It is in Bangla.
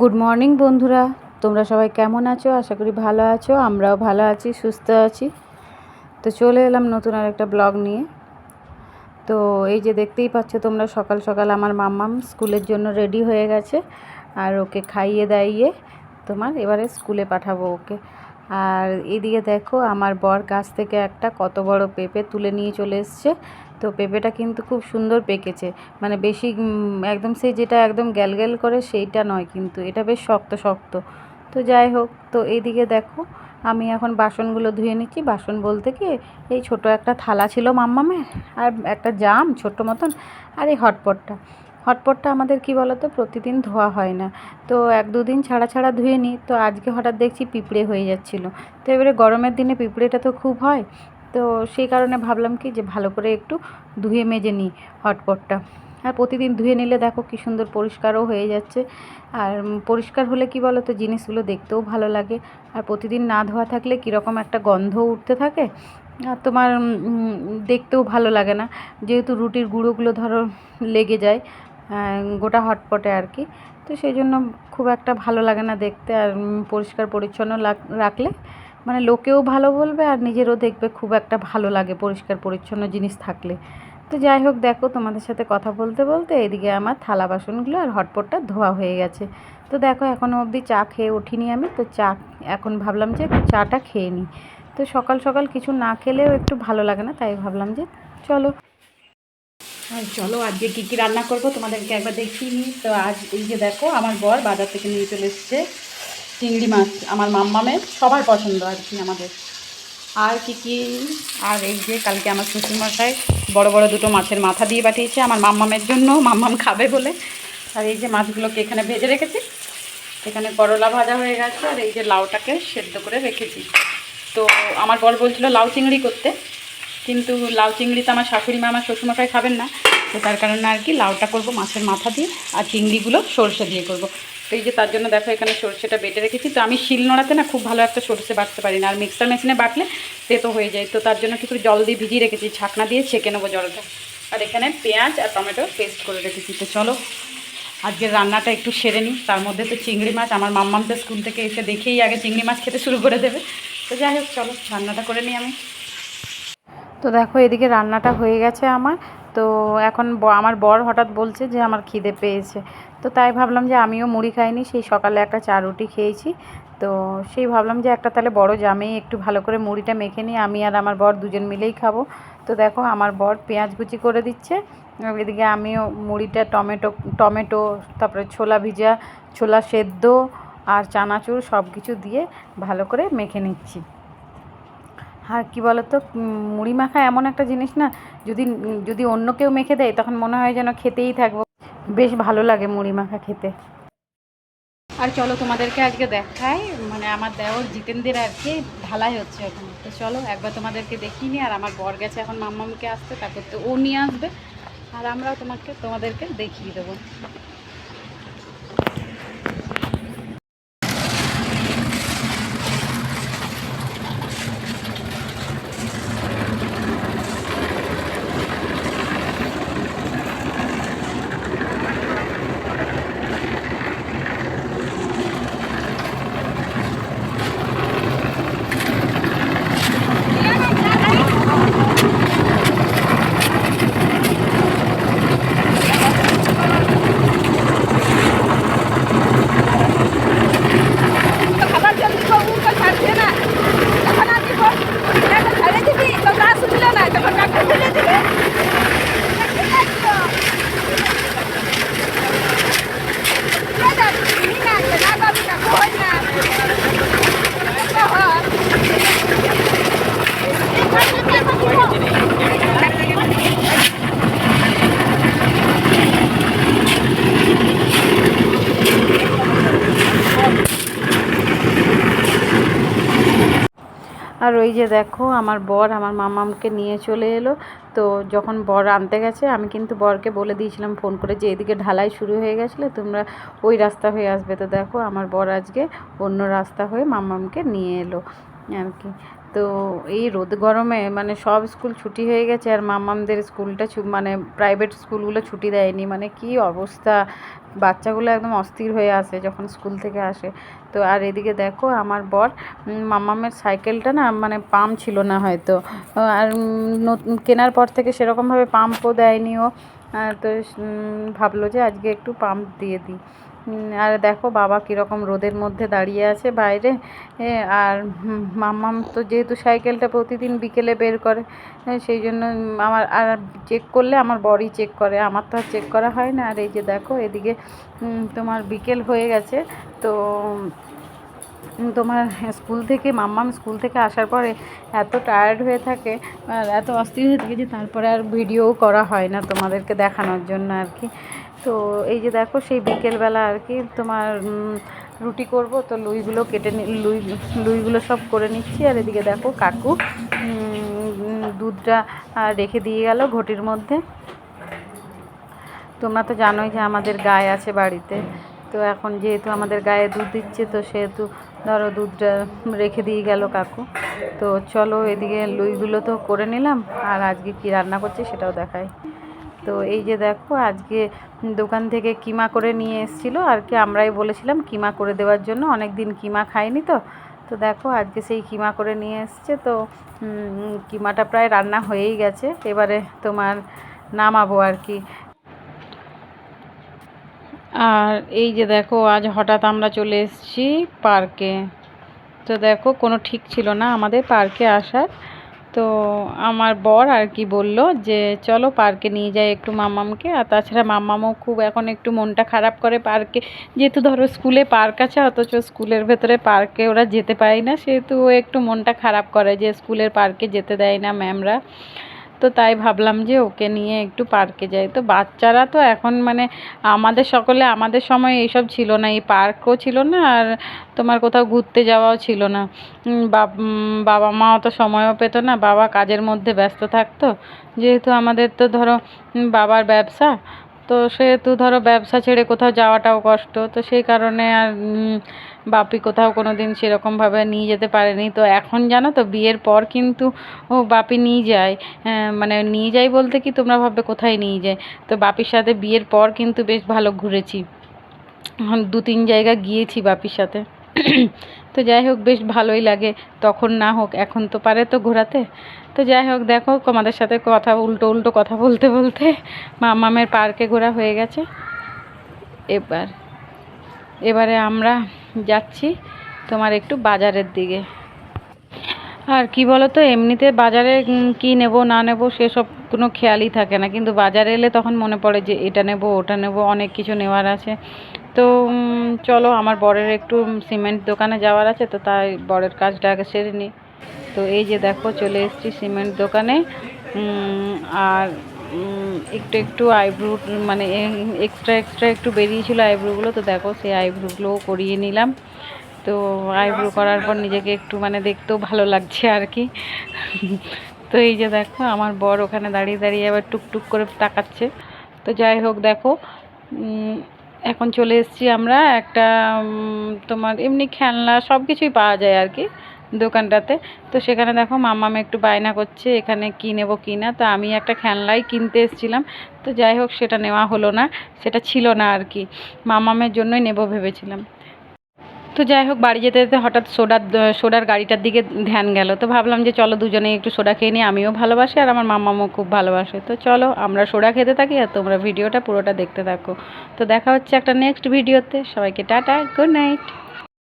গুড মর্নিং বন্ধুরা। তোমরা সবাই কেমন আছো? আশা করি ভালো আছো। আমরাও ভালো আছি, সুস্থ আছি। তো চলে এলাম নতুন আর একটা ব্লগ নিয়ে। তো এই যে দেখতেই পাচ্ছ তোমরা, সকাল সকাল আমার মাম্মাম স্কুলের জন্য রেডি হয়ে গেছে। আর ওকে খাইয়ে দাইয়ে তোমার এবারে স্কুলে পাঠাবো ওকে। আর এদিকে দেখো আমার বর গাছ থেকে একটা কত বড় পেঁপে তুলে নিয়ে চলে এসছে। তো পেঁপেটা কিন্তু খুব সুন্দর পেকেছে। মানে বেশি একদম সেই যেটা একদম গ্যাল গ্যাল করে সেইটা নয় কিন্তু এটা বেশ শক্ত শক্ত। তো যাই হোক, তো এইদিকে দেখো আমি এখন বাসনগুলো ধুয়ে নিচ্ছি। বাসন বলতে কি, এই ছোট একটা থালা ছিল মাম্মামের আর একটা জাম ছোট্ট মতন আর এই হটপটটা। হটপটটা আমাদের কি বলতো? প্রতিদিন ধোয়া হয় না। তো এক দুদিন ছাড়া ছাড়া ধুয়ে নিই তো আজকে হঠাৎ দেখছি পিঁপড়ে হয়ে যাচ্ছিল। তো এবারে গরমের দিনে পিঁপড়েটা তো খুব হয়। তো সেই কারণে ভাবলাম কি যে ভালো করে একটু ধুয়ে মেজে নিই হটপটটা। আর প্রতিদিন ধুয়ে নিলে দেখো কি সুন্দর পরিষ্কারও হয়ে যাচ্ছে। আর পরিষ্কার হলে কি বলো তো জিনিসগুলো দেখতেও ভালো লাগে। আর প্রতিদিন না ধোয়া থাকলে কীরকম একটা গন্ধ উঠতে থাকে। আর তোমার দেখতেও ভালো লাগে না। যেহেতু রুটির গুঁড়োগুলো ধরো লেগে যায় গোটা হটপটে আর কি। তো সেই জন্য খুব একটা ভালো লাগে না দেখতে আর পরিষ্কার পরিচ্ছন্ন রাখলে। মানে লোকেও ভালো বলবে আর নিজেরও দেখবে খুব একটা ভালো লাগে পরিষ্কার পরিচ্ছন্ন জিনিস থাকলে। তো যাই হোক, দেখো তোমাদের সাথে কথা বলতে বলতে এদিকে আমার থালা বাসনগুলো আর হটপটটা ধোয়া হয়ে গেছে। তো দেখো এখনও অবধি চা খেয়ে উঠিনি আমি। তো চা, এখন ভাবলাম যে চাটা খেয়ে নিই তো সকাল সকাল কিছু না খেলেও একটু ভালো লাগে না, তাই ভাবলাম যে চলো চলো আজকে কী কী রান্না করব তোমাদেরকে একবার দেখিয়ে নিই। তো আজ এই যে দেখো, আমার বর বাজার থেকে নিয়ে চলে এসছে চিংড়ি মাছ, আমার মাম্মামের সবার পছন্দ আর কি আমাদের। আর কি কি? আর এই যে কালকে আমার শ্বশুরমশাই বড় বড় দুটো মাছের মাথা দিয়ে পাঠিয়েছে আমার মাম্মামের জন্য, মাম্মাম খাবে বলে। আর এই যে মাছগুলোকে এখানে ভেজে রেখেছি। এখানে করলা ভাজা হয়ে গেছে আর এই যে লাউটাকে সেদ্ধ করে রেখেছি। তো আমার বর বলছিল লাউ চিংড়ি করতে। কিন্তু লাউ চিংড়ি তো আমার শাশুড়ি মা, আমার শ্বশুরমশাই খাবেন না। তো তার কারণে আর কি লাউটা করব মাছের মাথা দিয়ে আর চিংড়িগুলো সরষে দিয়ে করব। তো এই যে তার জন্য দেখো এখানে সরষেটা বেটে রেখেছি। তো আমি শিল নোড়াতে না খুব ভালো একটা সরষে বাটতে পারি না। আর মিক্সার মেশিনে বাটলে তেতো হয়ে যায়। তো তার জন্য একটু জল দিয়ে ভিজিয়ে রেখেছি। ছাকনা দিয়ে ছেঁকে নেব জলটা। আর এখানে পেঁয়াজ আর টমেটো পেস্ট করে রেখেছি। তো চলো, আজকের রান্নাটা একটু সেরে নিই। তার মধ্যে তো চিংড়ি মাছ। আমার মাম্মাম তো স্কুল থেকে এসে দেখেই আগে চিংড়ি মাছ খেতে শুরু করে দেবে। তো যাই হোক, চলো রান্নাটা করে নিই আমি। তো দেখো এদিকে রান্নাটা হয়ে গেছে আমার। তো এখন আমার বর হঠাৎ বলছে যে আমার খিদে পেয়েছে। তো তাই ভাবলাম যে আমিও মুড়ি খাইনি, সেই সকালে একটা চা রুটি খেয়েছি। তো সেই ভাবলাম যে একটা তাহলে বড় জামেই একটু ভালো করে মুড়িটা মেখে নিই, আমি আর আমার বর দুজন মিলেই খাব। তো দেখো আমার বর পেঁয়াজ কুচি করে দিচ্ছে এদিকে আমিও মুড়িটা টমেটো টমেটো, তারপরে ছোলা ভিজা, ছোলা সেদ্ধ আর চানাচুর সব কিছু দিয়ে ভালো করে মেখে নিচ্ছি। আর কি বলতো উম, মুড়ি মাখা এমন একটা জিনিস না যদি যদি অন্য কেউ মেখে দেয় তখন মনে হয় যেন খেতেই থাকব। বেশ ভালো লাগে মুড়ি মাখা খেতে। আর চলো তোমাদেরকে আজকে দেখাই মানে আমার দেওর জিতেনদের আর কি ঢালাই হচ্ছে এখন। তো চলো একবার তোমাদেরকে দেখিয়ে নিই আর আমার বর গেছে এখন মাম্মামকে আসতে তারপর তো ও নিয়ে আসবে। আর আমরাও তোমাকে তোমাদেরকে দেখিয়ে দেবো খাবার জলদি করব তো ছাড়ছে না তখন আমি বললাম, ছেড়ে দিবি তো না শুনলো না তখন ডাক্তার ছেড়ে দিবে আর ওই যে দেখো, আমার বর আমার মামামকে নিয়ে চলে এলো। তো যখন বর আনতে গেছে, আমি কিন্তু বরকে বলে দিয়েছিলাম ফোন করে যে, এদিকে ঢালাই শুরু হয়ে গেছিল, তোমরা ওই রাস্তা হয়ে আসবে। তো দেখো, আমার বর আজকে অন্য রাস্তা হয়ে মামামকে নিয়ে এলো আর কি। তো এই রোদ গরমে মানে সব স্কুল ছুটি হয়ে গেছে আর মামামদের স্কুলটা মানে প্রাইভেট স্কুলগুলো ছুটি দেয়নি। মানে কি অবস্থা? বাচ্চাগুলো একদম অস্থির হয়ে আসে যখন স্কুল থেকে আসে। তো আর এদিকে দেখো আমার বর মামামের সাইকেলটা না মানে পাম্প ছিল না হয়তো। আর কেনার পর থেকে সেরকমভাবে পাম্পও দেয়নি ও। তো ভাবলো যে আজকে একটু পাম্প দিয়ে দিই। আর দেখো বাবা কীরকম রোদের মধ্যে দাঁড়িয়ে আছে বাইরে। আর মাম্মাম তো যেহেতু সাইকেলটা প্রতিদিন বিকেলে বের করে সেই জন্য আমার আর চেক করলে আমার বডি চেক করে, আমার তো আর চেক করা হয় না। আর এই যে দেখো এদিকে তোমার বিকেল হয়ে গেছে, তো তোমার স্কুল থেকে, মাম্মাম স্কুল থেকে আসার পরে এত টায়ার্ড হয়ে থাকে, আর এত অস্থির হয়ে থাকে যে তারপরে আর ভিডিও করা হয় না তোমাদেরকে দেখানোর জন্য আর কি। তো এই যে দেখো সেই বিকেলবেলা আর কি তোমার রুটি করব, তো লুইগুলো কেটে নি, লুই, লুইগুলো সব করে নিচ্ছি। আর এদিকে দেখো কাকু দুধটা রেখে দিয়ে গেল ঘটির মধ্যে। তোমরা তো জানোই যে আমাদের গায়ে আছে বাড়িতে। তো এখন যেহেতু আমাদের গায়ে দুধ দিচ্ছে, তো সেহেতু ধরো দুধটা রেখে দিয়ে গেল কাকু। তো চলো এদিকে লুইগুলো তো করে নিলাম, আর আজকে কি রান্না করছি সেটাও দেখাই। তো এই যে দেখো, আজকে দোকান থেকে কিমা করে নিয়ে এসেছিল। আর কি আমরাই বলেছিলাম কিমা করে দেওয়ার জন্য। অনেক দিন কিমা খাইনি তো। তো দেখো, আজকে সেই কিমা করে নিয়ে এসছে। তো কিমাটা প্রায় রান্না হয়েই গেছে। এবারে তোমার নামাবো আর কি। আর এই যে দেখো, আজ হঠাৎ আমরা চলে এসেছি পার্কে। তো দেখো, কোনো ঠিক ছিল না আমাদের পার্কে আসার। তো আমার বর আর কি বলল যে, চলো পার্কে নিয়ে যাই একটু মামামকে। আর তাছাড়া মামামও খুব এখন একটু মনটা খারাপ করে পার্কে যেহেতু ধরো স্কুলে পার্ক আছে, অথচ স্কুলের ভেতরে পার্কে ওরা যেতে পারে না। সেহেতু একটু মনটা খারাপ করে যে স্কুলের পার্কে যেতে দেয় না ম্যামরা তো তাই ভাবলাম যে ওকে নিয়ে একটু পার্কে যাই। তো বাচ্চারা তো এখন মানে আমাদের সকলে, আমাদের সময় এইসব ছিল না। এই পার্কও ছিল না আর তোমার কোথাও ঘুরতে যাওয়াও ছিল না। বাবা মাও তো সময়ও পেতো না। বাবা কাজের মধ্যে ব্যস্ত থাকতো। যেহেতু আমাদের তো ধরো বাবার ব্যবসা, তো সেহেতু ধরো ব্যবসা ছেড়ে কোথাও যাওয়াটাও কষ্ট। তো সেই কারণে আর বাপি কোথাও কোনো দিন সেরকমভাবে নিয়ে যেতে পারেনি। তো এখন জানো তো বিয়ের পর কিন্তু ও বাপি নিয়ে যায়। হ্যাঁ, মানে নিয়ে যায় বলতে কি তোমরা ভাববে কোথায় নিয়ে যায়? তো বাপির সাথে বিয়ের পর কিন্তু বেশ ভালো ঘুরেছি। দু তিন জায়গা গিয়েছি বাপির সাথে। তো যাই হোক বেশ ভালোই লাগে। তখন না হোক এখন তো পারে তো ঘোরাতে। তো যাই হোক দেখো আমাদের সাথে কথা উল্টো উল্টো কথা বলতে বলতে মামামের পার্কে ঘোরা হয়ে গেছে। এবার এবারে আমরা যাচ্ছি তোমার একটু বাজারের দিকে। আর কি বলো তো এমনিতে বাজারে কি নেব, না নেব সেসব কোনো খেয়ালই থাকে না। কিন্তু বাজারে এলে তখন মনে পড়ে যে এটা নেব, ওটা নেব, অনেক কিছু নেওয়ার আছে। তো চলো, আমার বরের একটু সিমেন্ট দোকানে যাওয়ার আছে, তো তাই বরের কাজটা আগে সেরে নিই তো এই যে দেখো, চলে এসেছি সিমেন্ট দোকানে। আর একটু একটু আইব্রু মানে এক্সট্রা এক্সট্রা একটু বেরিয়েছিল আইব্রুগুলো, তো দেখো সেই আইব্রুগুলোও করিয়ে নিলাম। তো আইব্রো করার পর নিজেকে একটু মানে দেখতেও ভালো লাগছে আর কি তো এই যে দেখো, আমার বর ওখানে দাঁড়িয়ে দাঁড়িয়ে আবার টুকটুক করে তাকাচ্ছে। তো যাই হোক দেখো এখন চলে এসেছি আমরা একটা তোমার এমনি খেলনা সব কিছুই পাওয়া যায় আর কি দোকানটাতে। তো সেখানে দেখো মামাম একটু বায়না করছে, এখানে কী নেব, কী না। তো আমি একটা খেলনাই কিনতে এসেছিলাম। তো যাই হোক, সেটা নেওয়া হলো না, সেটা ছিল না আর কি। মামামের জন্যই নেব ভেবেছিলাম। তো যাই হোক, বাড়ি যেতে যেতে হঠাৎ সোডার সোডার গাড়িটার দিকে ধ্যান গেল। তো ভাবলাম যে চলো দুজনে একটু সোডা খেয়ে নিই, আমিও ভালোবাসি আর আমার মামামও খুব ভালোবাসে। তো চলো, আমরা সোডা খেতে থাকি আর তোমরা ভিডিওটা পুরোটা দেখতে থাকো। তো দেখা হচ্ছে একটা নেক্সট ভিডিওতে সবাইকে টাটা গুড নাইট